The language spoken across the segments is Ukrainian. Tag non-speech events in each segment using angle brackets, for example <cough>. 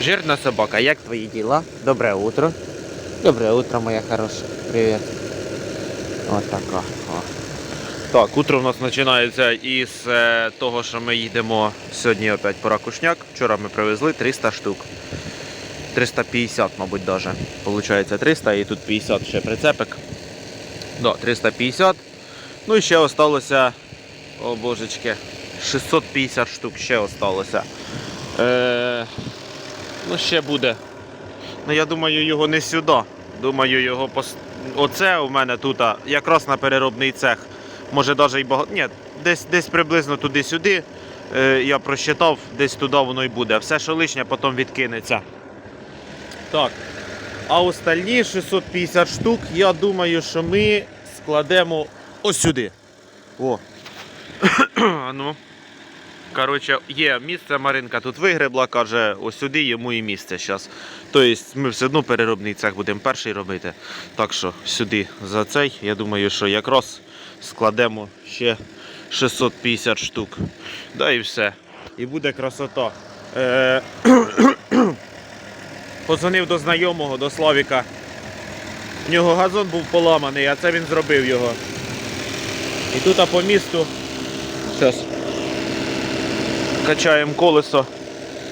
Жирна собака, як твої діла? Добре утро. Добре утро, моя хороша. Привіт. От така. Так, утро у нас починається із е, того, що ми їдемо сьогодні опять по ракушняк. Вчора ми привезли 300 штук. 350, мабуть, даже. Получається 300 і тут 50 ще прицепик. Да, 350. Ну і ще осталося, о божечки, 650 штук ще осталося. Е, ну, ще буде. Ну, я думаю, його не сюди. Думаю, його пос... Оце у мене тут якраз на переробний цех. Може навіть і багато. Ні, десь, десь приблизно туди-сюди. Е, я просчитав, десь туди воно і буде. Все, що лишнє, потім відкинеться. Так. А остальні 650 штук, я думаю, що ми складемо ось сюди. О. <coughs> А ну. Коротше, є місце, Маринка тут вигребла, каже, ось сюди йому і місце зараз. Тобто ми все одно переробний цех будемо перший робити. Так що сюди за цей, я думаю, що якраз складемо ще 650 штук. Да і все. І буде красота. Е- <coughs> Позвонив до знайомого, до Славіка. В нього газон був поламаний, а це він зробив його. І тут а по місту. Зараз. Качаємо колесо.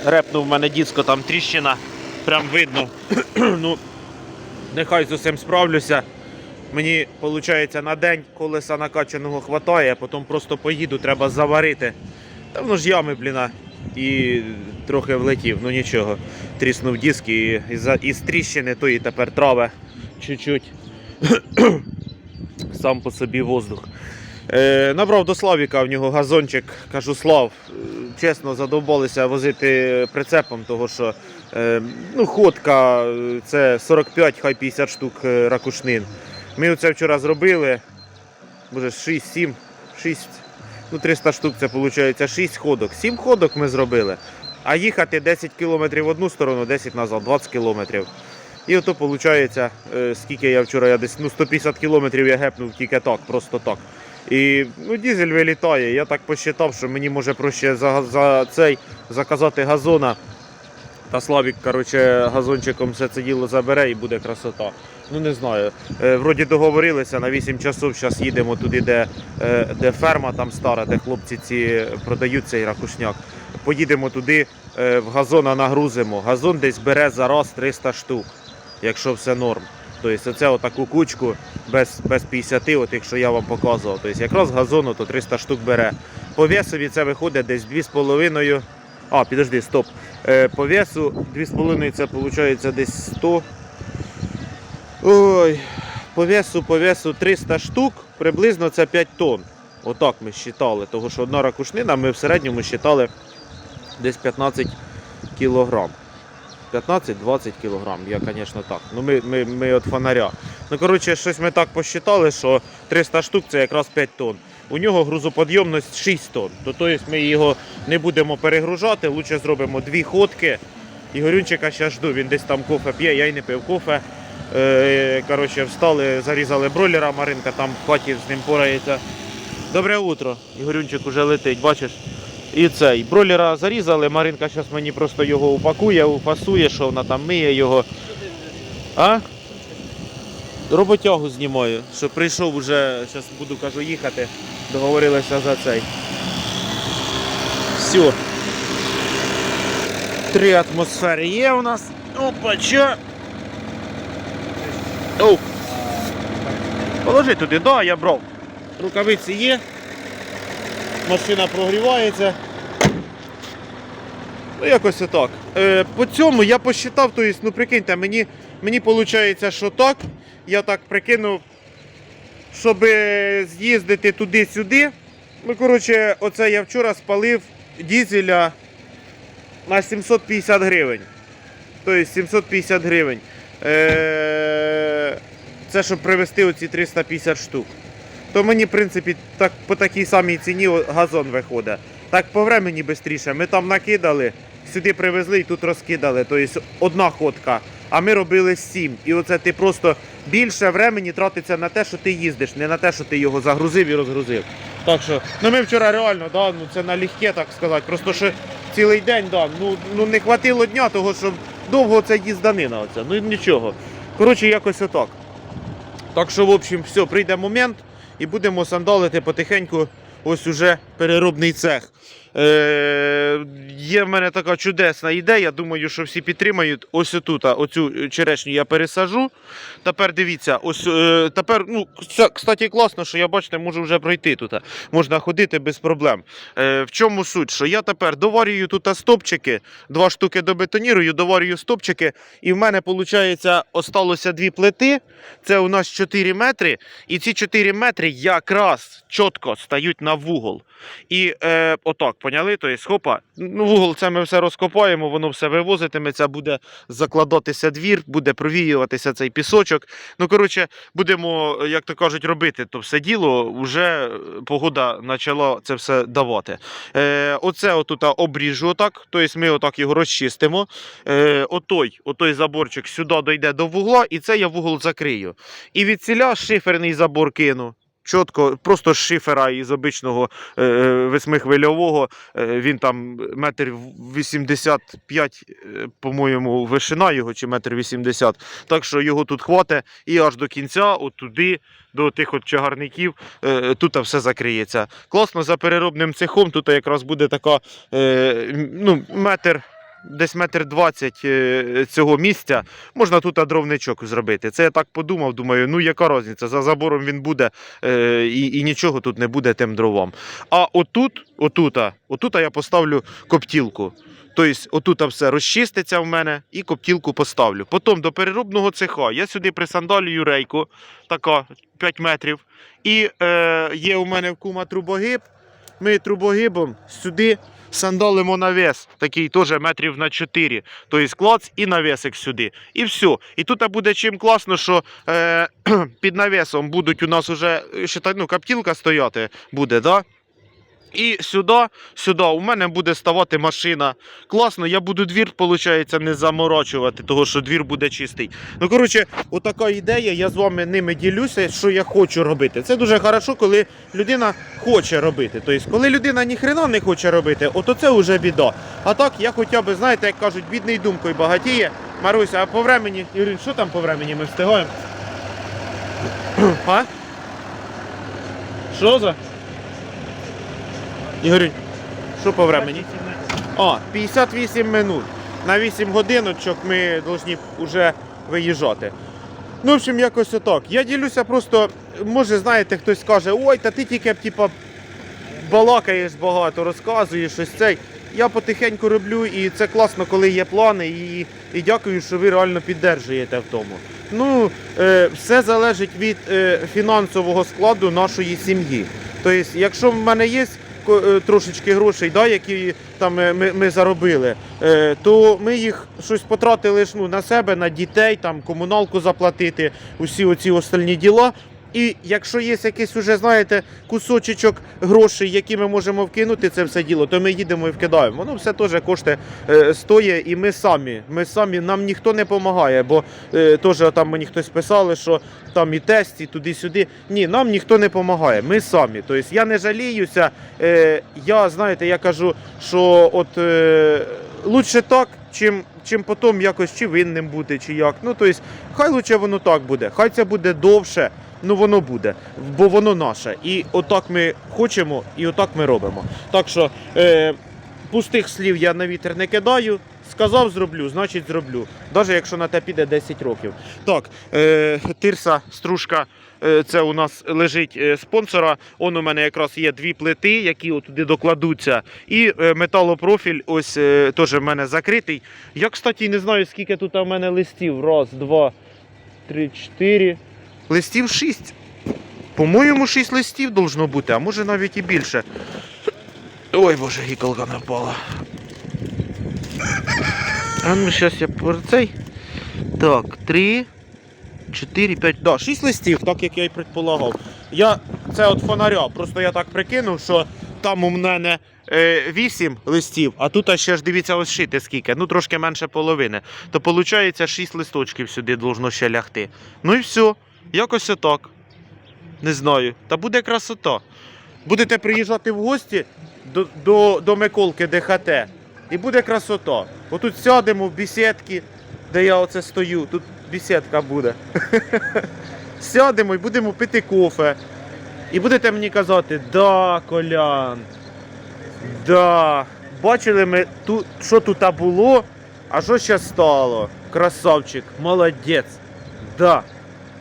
Репнув в мене диско, там тріщина. Прям видно. <clears throat> ну, нехай з усім справлюся. Мені виходить на день колеса накачаного хватає, а потім просто поїду, треба заварити. Та воно ж ями, бліна. І трохи влетів, ну нічого. Тріснув диск і із, тріщини тої тепер траве чуть-чуть. <clears throat> Сам по собі воздух. Е, набрав до Славіка в нього газончик. Кажу, Слав, е, чесно, задовбалися возити прицепом, того що е, ну, ходка це 45, хай 50 штук ракушнин. Ми це вчора зробили. Може 6, 7, 6, ну 300 штук це виходить 6 ходок. 7 ходок ми зробили. А їхати 10 кілометрів в одну сторону, 10 назад, 20 кілометрів. І ото виходить, скільки я вчора, я десь ну, 150 кілометрів я гепнув тільки так, просто так. І ну, дізель вилітає. Я так посчитав, що мені може проще за, за цей заказати газона. Та Славік, коротше, газончиком все це діло забере і буде красота. Ну не знаю. Е, вроді договорилися на 8 часов. Зараз їдемо туди, де, е, де ферма там стара, де хлопці ці продають цей ракушняк. Поїдемо туди, е, в газона нагрузимо. Газон десь бере за раз 300 штук, якщо все норм. Тобто оце отаку кучку без, без 50, от якщо я вам показував. Тобто якраз газону то 300 штук бере. По весові це виходить десь 2,5. А, підожди, стоп. Е, по весу 2,5 це виходить десь 100. Ой, по весу, по весу 300 штук, приблизно це 5 тонн. Отак ми вважали. Тому що одна ракушнина ми в середньому вважали десь 15 кілограм. 15-20 кілограм, я, звісно, так. Ну, ми, ми, ми від фонаря. Ну, коротше, щось ми так посчитали, що 300 штук це якраз 5 тонн. У нього грузоподйомність 6 тонн. То, тобто ми його не будемо перегружати, лучше зробимо дві ходки. Ігорюнчика ще жду, він десь там кофе п'є, я й не пив кофе. Е, коротше, встали, зарізали бройлера, Маринка там в з ним порається. Добре утро. Ігорюнчик уже летить, бачиш? І цей. Бройлера зарізали, Маринка зараз мені просто його упакує, упасує, що вона там миє його. А? Роботягу знімаю, що прийшов уже, зараз буду кажу їхати. Договорилися за цей. Все. Три атмосфери є у нас. Опа, чо? Оу. Положи туди, да, я брав. Рукавиці є. Машина прогрівається. Ну, якось отак. Е, по цьому я посчитав, то ну прикиньте, мені, мені виходить, що так. Я так прикинув, щоб з'їздити туди-сюди. Ну, коротше, оце я вчора спалив дізеля на 750 гривень. Тобто 750 гривень. Е, це щоб привезти оці 350 штук. То мені, в принципі, так, по такій самій ціні газон виходить. Так по времені швидше. Ми там накидали, сюди привезли і тут розкидали. Тобто одна ходка. А ми робили сім. І оце ти просто більше времени тратиться на те, що ти їздиш, не на те, що ти його загрузив і розгрузив. Так що, ну ми вчора реально, да, ну це налегке, так сказати. Просто що цілий день, да. ну, ну не хватило дня, того що довго це їзданина. Оця. Ну нічого. Коротше, якось отак. Так що, в общем, все, прийде момент і будемо сандалити потихеньку ось уже переробний цех. Е, є в мене така чудесна ідея. Думаю, що всі підтримають. Ось отут, оцю черешню я пересажу. Тепер дивіться, ось е, тепер, ну, це, кстати, класно, що я бачите, можу вже пройти тут. Можна ходити без проблем. Е, в чому суть? Що я тепер доварюю тут стопчики, два штуки добетонірую, доварюю стопчики, і в мене, виходить, осталося дві плити. Це у нас 4 метри, і ці 4 метри якраз чітко стають на вугол. І е, отак, поняли? Тобто, хопа, ну, вугол це ми все розкопаємо, воно все вивозитиметься, буде закладатися двір, буде провіюватися цей пісочок. Ну, коротше, будемо, як то кажуть, робити то все діло. Вже погода почала це все давати. Е, оце отут обріжу отак, тобто ми отак його розчистимо. Е, отой, отой заборчик сюди дойде до вугла, і це я вугол закрию. І від ціля шиферний забор кину. Чітко, просто з шифера із обичного е, восьмихвильового. Е, він там метр 85, е, по-моєму, вишина його, чи метр 80. Так що його тут хватить і аж до кінця, от туди, до тих от чагарників, е, тут все закриється. Класно за переробним цехом, тут якраз буде така е, ну, метр. Десь метр двадцять е, цього місця можна тут дровничок зробити. Це я так подумав, думаю, ну яка різниця, за забором він буде е, і, і нічого тут не буде тим дровам. А отут, отута, отута я поставлю коптілку. Тобто, отут все розчиститься в мене і коптілку поставлю. Потім до переробного цеха я сюди присандалюю рейку, така 5 метрів. І е, є у мене в кума трубогиб. Ми трубогибом сюди сандалимо навес, такий теж метрів на 4. Тобто клац і навесик сюди. І все. І тут буде чим класно, що е, <clears throat> під навесом будуть у нас уже считай, ну, каптілка стояти буде, да? І сюди, сюди у мене буде ставати машина. Класно, я буду двір, виходить, не заморочувати, тому що двір буде чистий. Ну, коротше, отака ідея, я з вами ними ділюся, що я хочу робити. Це дуже хорошо, коли людина хоче робити. Тобто, коли людина ніхрена не хоче робити, ото це вже біда. А так, я хоча б, знаєте, як кажуть, бідний думкою багатіє. Маруся, а по времені, Юрій, що там по времені ми встигаємо? <clears throat> А? Що за? Ігорю, що по времені? А, 58 минут. На 8 годиночок ми повинні вже виїжджати. Ну, в общем, якось отак. Я ділюся просто, може, знаєте, хтось скаже, ой, та ти тільки типа, балакаєш багато, розказуєш щось цей. Я потихеньку роблю, і це класно, коли є плани, і, і дякую, що ви реально піддержуєте в тому. Ну, е, все залежить від е, фінансового складу нашої сім'ї. Тобто, якщо в мене є трошечки грошей, да, які там е, ми, ми заробили, е, то ми їх щось потратили ж, ну, на себе, на дітей, там, комуналку заплатити, усі оці остальні діла. І якщо є якийсь уже, знаєте, кусочок грошей, які ми можемо вкинути це все діло, то ми їдемо і вкидаємо. Воно все теж кошти е, стоїть, і ми самі. Ми самі, нам ніхто не допомагає, бо е, теж там мені хтось писали, що там і тест, і туди-сюди. Ні, нам ніхто не допомагає. Ми самі. Тобто я не жаліюся. Е, я знаєте, я кажу, що от лучше так, чим. Чим потім якось чи винним бути, чи як. Ну, тобто, хай лучше воно так буде. Хай це буде довше, ну воно буде, бо воно наше. І отак ми хочемо, і отак ми робимо. Так що е, пустих слів я на вітер не кидаю. Сказав, зроблю, значить зроблю. Навіть якщо на те піде 10 років. Так, е, тирса, стружка. е, Це у нас лежить е, спонсора. Он у мене якраз є дві плити, які туди докладуться. І е, металопрофіль, ось теж в мене закритий. Я, кстати, не знаю, скільки тут у мене листів. Раз, два, три, чотири. Листів шість. По-моєму, шість листів должно бути, а може навіть і більше. Ой, боже, гіколка не впала. А ну, зараз я про цей. Так, три, чотири, п'ять. Да, шість листів, так як я й предполагав. Я це от фонаря, просто я так прикинув, що там у мене е, 8 листів, а тут ще ж дивіться, ось шити скільки, ну трошки менше половини. То виходить 6 листочків сюди должно ще лягти. Ну і все. Якось отак. Не знаю. Та буде красота. Будете приїжджати в гості до, до, до Миколки ДХТ. і буде красота. Отут сядемо в бесідки, де я оце стою. Тут бесідка буде. <laughs> Сядемо і будемо пити кофе. І будете мені казати, да, Колян. Да. Бачили ми, тут, що тут було, а що ще стало. Красавчик, молодець. Да.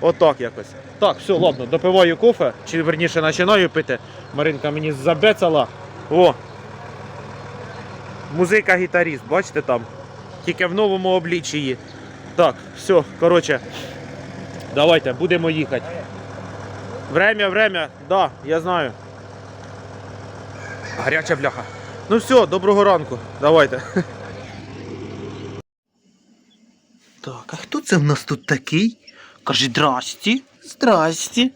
Отак якось. Так, все, ладно, допиваю кофе, чи верніше починаю пити. Маринка мені забецала. О! Музика гітаріст, бачите там? Тільки в новому обличчі. Так, все, коротше. Давайте, будемо їхати. Время, время, да, я знаю. Гаряча бляха. Ну все, доброго ранку. Давайте. Так, а хто це в нас тут такий? Каже, здрасті, здрасті.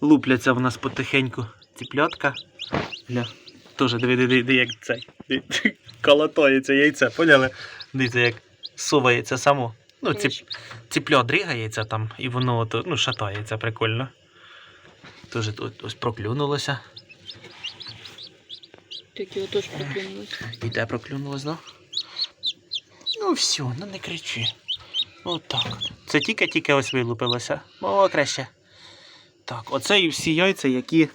Лупляться в нас потихеньку ціплятка. Гля, теж диви, диви, диви, як цей. диви, <laughs> Колотається яйце, поняли? Дивіться, як совається само. Ну, ціп, ціпльо дригається там, і воно от, ну, шатається прикольно. Теж тут ось проклюнулося. Так його теж прокинулось. І де проклюнулось, да? Ну все, ну не кричи. Отак. от. Це тільки-тільки ось вилупилося. О, краще. Так, оце і всі яйця, які,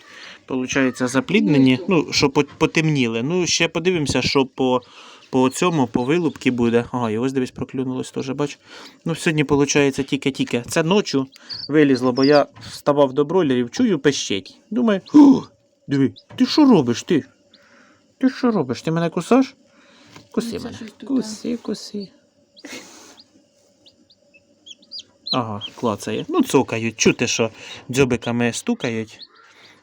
виходить, запліднені, ну, що потемніли. Ну, ще подивимося, що по, по цьому, по вилупці буде. Ага, і ось дивись проклюнулось теж, бач. Ну, сьогодні, виходить, тільки-тільки. Це ночі вилізло, бо я вставав до бройлерів, чую пищить. Думаю, диви, ти що робиш ти? Ти що робиш? Ти мене кусаш? Куси Ну, мене. Куси, куси. Ага, клацає. Ну, цокають. Чути, що дзьобиками стукають,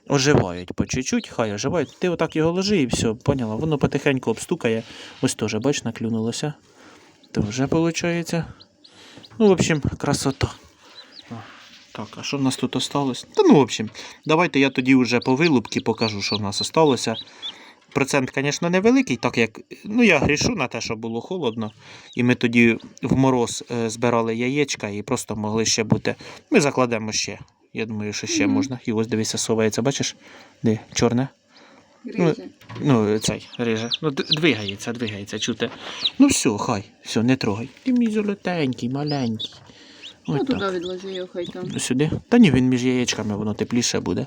оживають по чуть-чуть, хай оживають. Ти отак його ложи і все, поняла. Воно потихеньку обстукає. Ось теж, бач, наклюнулося. Тоже виходить. Ну, в общем, красота. Так, а що в нас тут осталось? Та ну, в общем, давайте я тоді вже по вилупці покажу, що в нас осталося. Процент, звісно, невеликий, так як ну, я грішу на те, що було холодно. І ми тоді в мороз е, збирали яєчка і просто могли ще бути. Ми закладемо ще. Я думаю, що ще Мгм. можна. І ось дивися, совається, бачиш? Де? Чорне? Гризе. Ну, цей реже. Ну, двигається, двигається, чути. Ну все, хай, все, не трогай. Ти мій золотенький, маленький. Ну, Ось туди відложи його, хай там. Сюди? Та ні, він між яєчками, воно тепліше буде.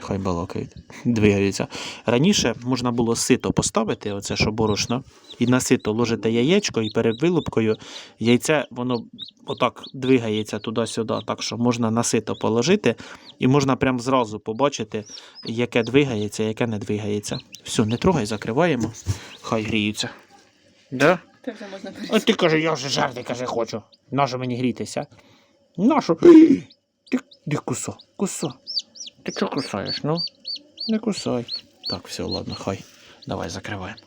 Хай балакають, двигаються. Раніше можна було сито поставити, оце що борошно, і на сито ложите яєчко, і перед вилупкою яйце воно отак двигається туди-сюди. Так що можна на сито положити, і можна прям зразу побачити, яке двигається, яке не двигається. Все, не трогай, закриваємо, хай гріються. Да? Це вже можна От ти каже, я вже жерти, каже, хочу. Нащо мені грітися? Нащо? Ти, ти кусо, кусо. Ти чого кусаєш, ну? Не кусай. Так, все, ладно, хай. Давай закриваємо.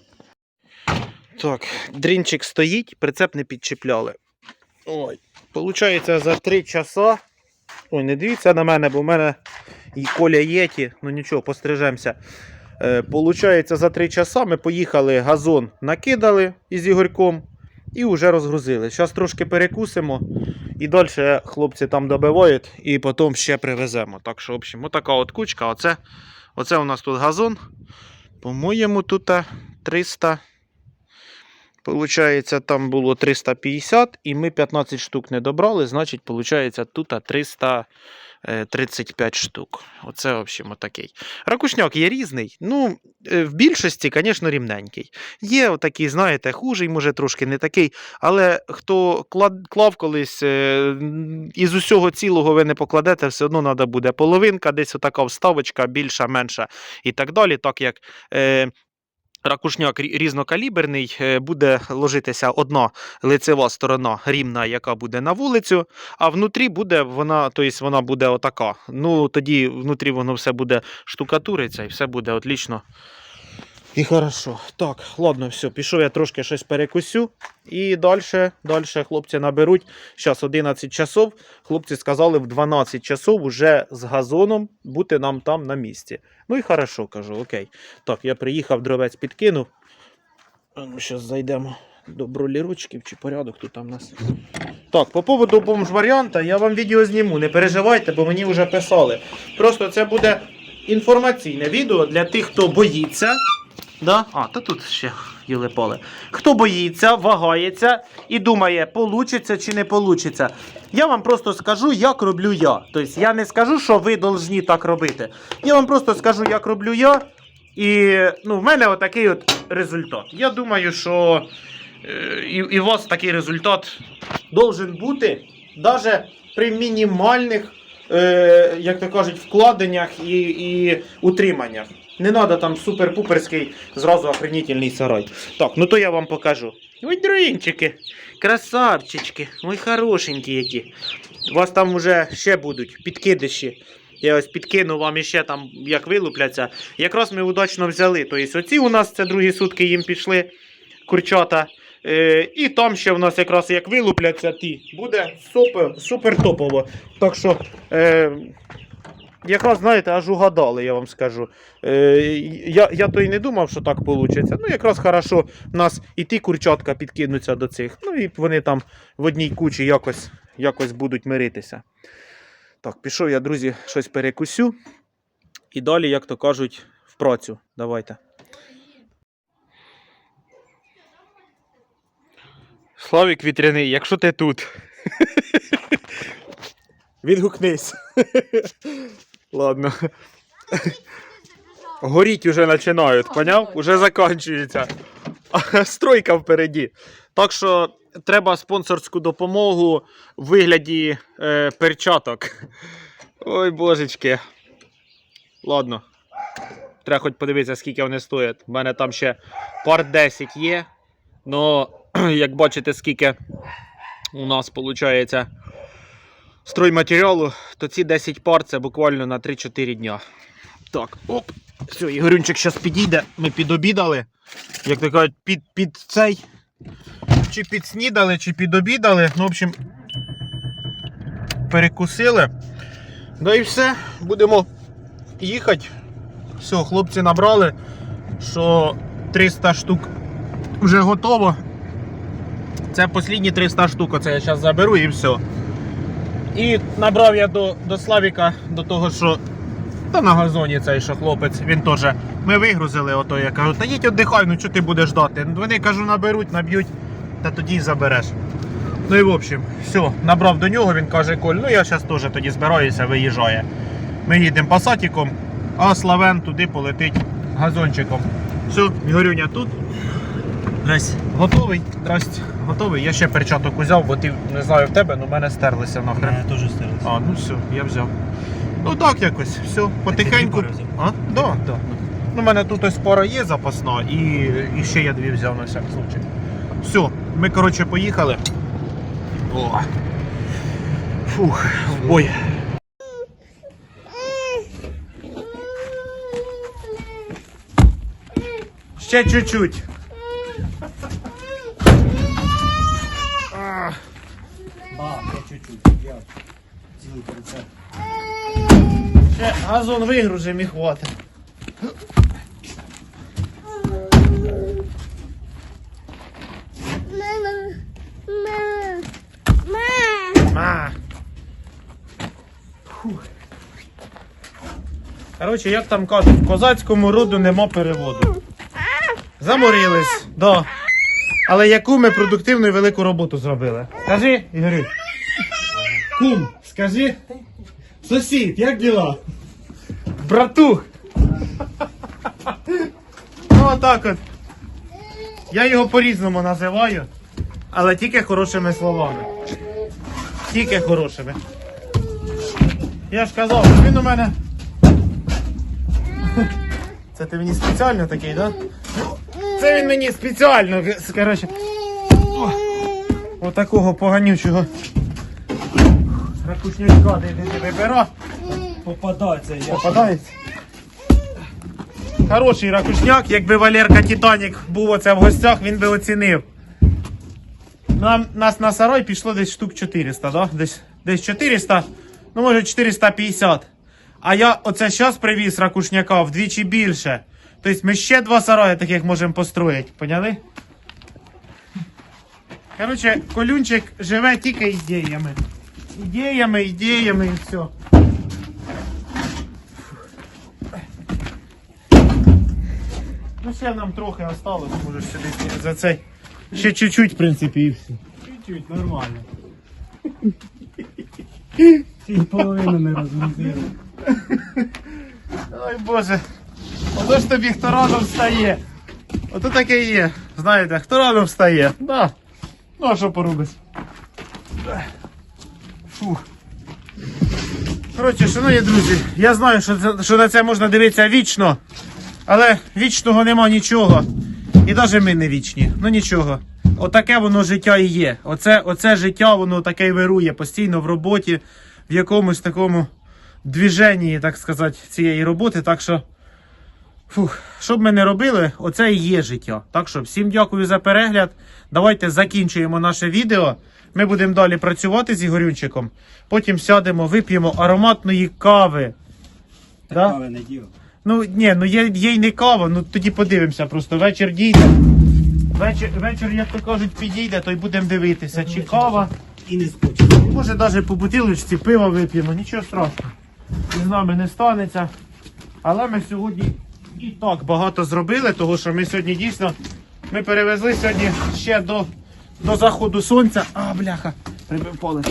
Так, дрінчик стоїть, прицеп не підчіпляли. Ой. Получається за 3 часа. Ой, не дивіться на мене, бо в мене і коля єті. Ну нічого, пострижемося. Е, Получається, за 3 часа ми поїхали, газон накидали із Ігорьком і вже розгрузили. Зараз трошки перекусимо і далі хлопці там добивають і потім ще привеземо. Так що, в общем, отака от кучка. Оце, оце у нас тут газон. По-моєму, тут 300. Получається, там було 350, і ми 15 штук не добрали, значить, получається, тут 335 штук. Оце, в общем, отакий. Ракушняк є різний. Ну, е, в більшості, звісно, рівненький. Є отакий, знаєте, хужий, може трошки не такий. Але хто клав колись, е, із усього цілого ви не покладете, все одно треба буде половинка, десь отака вставочка, більша, менша і так далі. Так як е, ракушняк різнокаліберний, е, буде ложитися одна лицева сторона рівна, яка буде на вулицю, а внутрі буде вона, тобто вона буде отака. Ну тоді внутрі воно все буде штукатуриться і все буде отлично. І хорошо. Так, ладно, все, пішов я трошки щось перекусю. І далі, далі хлопці наберуть. Зараз 11 часов. Хлопці сказали в 12 часов уже з газоном бути нам там на місці. Ну і хорошо, кажу, окей. Так, я приїхав, дровець підкинув. А Ну, зараз зайдемо до бролірочків чи порядок тут там у нас. Так, по поводу бомж-варіанта я вам відео зніму. Не переживайте, бо мені вже писали. Просто це буде інформаційне відео для тих, хто боїться. Да? А, та тут ще Юлеполе. Хто боїться, вагається і думає, получиться чи не получиться. Я вам просто скажу, як роблю я. Тобто я не скажу, що ви повинні так робити. Я вам просто скажу, як роблю я. І ну, в мене отакий от результат. Я думаю, що е, і, і у вас такий результат должен бути навіть при мінімальних, е, як то кажуть, вкладеннях і, і утриманнях. Не треба там супер-пуперський, зразу охренительний сарай. Так, ну то я вам покажу. Ой, дринчики, красавчички, ой, хорошенькі які. У вас там вже ще будуть підкидиші. Я ось підкину вам іще там, як вилупляться. Якраз ми удачно взяли. Тобто оці у нас це другі сутки їм пішли курчата. Е, і там ще в нас якраз як вилупляться ті, буде супер, супер топово. Так що, е, якраз, знаєте, аж угадали, я вам скажу. Е, я, я то й не думав, що так вийде. Ну, якраз хорошо, в нас і ті курчатка підкинуться до цих. Ну і вони там в одній кучі якось, якось будуть миритися. Так, пішов я, друзі, щось перекусю. І далі, як то кажуть, в працю. Давайте. Славік вітряний, якщо ти тут. <laughs> Відгукнись. Ладно. Горіть уже починають, поняв? Уже закінчується. Стройка впереді. Так що треба спонсорську допомогу в вигляді е, перчаток. Ой, божечки. Ладно. Треба хоч подивитися, скільки вони стоять. У мене там ще пар 10 є. Но, <clears throat> як бачите, скільки у нас виходить стройматеріалу, то ці 10 пар це буквально на 3-4 дня. Так, оп. Все, Ігорюнчик зараз підійде. Ми підобідали. Як то кажуть, під, під цей. Чи підснідали, чи підобідали. Ну, в общем, перекусили. Да і все, будемо їхати. Все, хлопці набрали, що 300 штук вже готово. Це останні 300 штук, оце я зараз заберу і все. І набрав я до, до Славіка до того, що та на газоні цей що хлопець, він теж. Ми вигрузили ото, я кажу, та їдь віддихай, ну що ти будеш ждати? Вони кажу, наберуть, наб'ють, та тоді й забереш. Ну і в общем, все, набрав до нього, він каже, Коль, ну я зараз теж тоді збираюся, виїжджає. Ми їдемо пасатіком, а Славен туди полетить газончиком. Все, Ігорюня тут. Здрась. Готовий? Здрасте. Готовий. Я ще перчаток узяв, бо ти не знаю в тебе, але в мене стерлися нахрен. Я теж стерлася. А, ну все, я взяв. Ну так якось, все, потихеньку. А? Да, да. Ну, у мене тут ось пара є запасна і, і ще я дві взяв на всяк случай. Все, ми, коротше, поїхали. О. Фух, в бой. Ще чуть-чуть. Ще газон вигрузим і хватить. Коротше, як там кажуть, в козацькому роду нема переводу. Заморились, да. Але яку ми продуктивну і велику роботу зробили? Скажи, Ігорю. Кум, скажи. Сусід, як діла? Братух. Ну, отак от. Я його по-різному називаю, але тільки хорошими словами. Тільки хорошими. Я ж казав, він у мене. Це ти мені спеціально такий, так? Да? Це він мені спеціально. Коротше. Отакого поганючого. Ракушнячка, де ти вибирав. Попадається. Я Попадається. Хороший ракушняк, якби Валерка Титанік був оце в гостях, він би оцінив. Нам, нас на сарай пішло десь штук 400, да? десь, десь 400, ну може 450. А я оце зараз привіз ракушняка вдвічі більше. Тобто ми ще два сараї таких можемо построїти, поняли? Коротше, колюнчик живе тільки ідеями. Ідеями, ідеями і все. Ну ще нам трохи осталось, можеш сюди за цей. Ще чуть-чуть, в принципі, і все. Чуть-чуть, нормально. Ці половину не розмізили. Ой Боже. Ото ж тобі хто рано встає. Ото таке є. Знаєте, хто рано встає. Да. Ну а що поробиш? Фух. Коротше, шановні друзі, я знаю, що, що на це можна дивитися вічно, але вічного нема нічого. І навіть ми не вічні. Ну нічого. Отаке воно життя і є. Оце, оце життя, воно таке і вирує постійно в роботі, в якомусь такому движенні, так сказати, цієї роботи. Так що, фух, що б ми не робили, оце і є життя. Так що, всім дякую за перегляд. Давайте закінчуємо наше відео. Ми будемо далі працювати з Ігорюнчиком. Потім сядемо, вип'ємо ароматної кави. Да? Кави не діло. Ну, ні, ну є, є й не кава, ну тоді подивимося, просто вечір дійде. Вечір, вечір, як то кажуть, підійде, то й будемо дивитися, чи кава. І не скочить. Може навіть по бутилочці пива вип'ємо, нічого страшного. І з нами не станеться. Але ми сьогодні і так багато зробили, тому що ми сьогодні дійсно ми перевезли сьогодні ще до, до заходу сонця. А, бляха, прибив поле.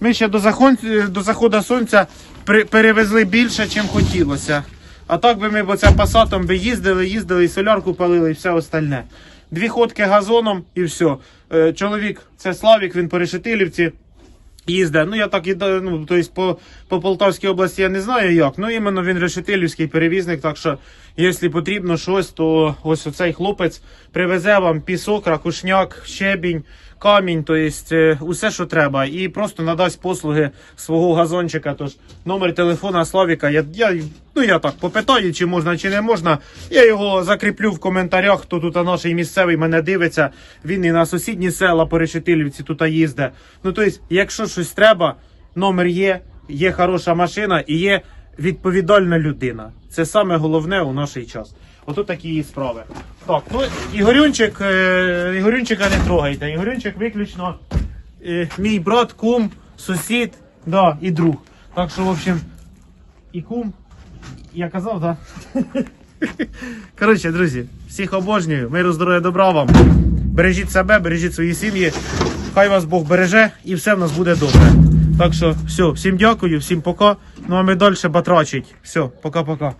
Ми ще до, захон, до заходу сонця при, перевезли більше, ніж хотілося. А так би ми б оце пасатом би їздили, їздили і солярку палили, і все остальне. Дві ходки газоном і все. Е, Чоловік, це Славік, він по Решетилівці їздить. Ну я так і ну, тобто по, по Полтавській області я не знаю як. Ну іменно він решетилівський перевізник. Так що, якщо потрібно щось, то ось оцей хлопець привезе вам пісок, ракушняк, щебінь, камінь, тобто усе, що треба, і просто надасть послуги свого газончика. Тож номер телефона Славіка. Я, я, ну я так попитаю, чи можна, чи не можна. Я його закріплю в коментарях. Хто тут наш місцевий мене дивиться. Він і на сусідні села по Решетилівці тут їздить. Ну тобто, якщо щось треба, номер є, є хороша машина і є відповідальна людина. Це саме головне у наш час. Ото такі справи. Так, ну Ігорюнчик, е, Ігорюнчика не трогайте. Ігорюнчик виключно е, мій брат, кум, сусід, да, і друг. Так що, в общем, і кум, я казав, так? Да? <laughs> Коротше, друзі, всіх обожнюю. Миру, здоров'я, добра вам. Бережіть себе, бережіть свої сім'ї. Хай вас Бог береже і все в нас буде добре. Так що, все, всім дякую, всім пока. Ну а ми далі батрачить. Все, пока-пока.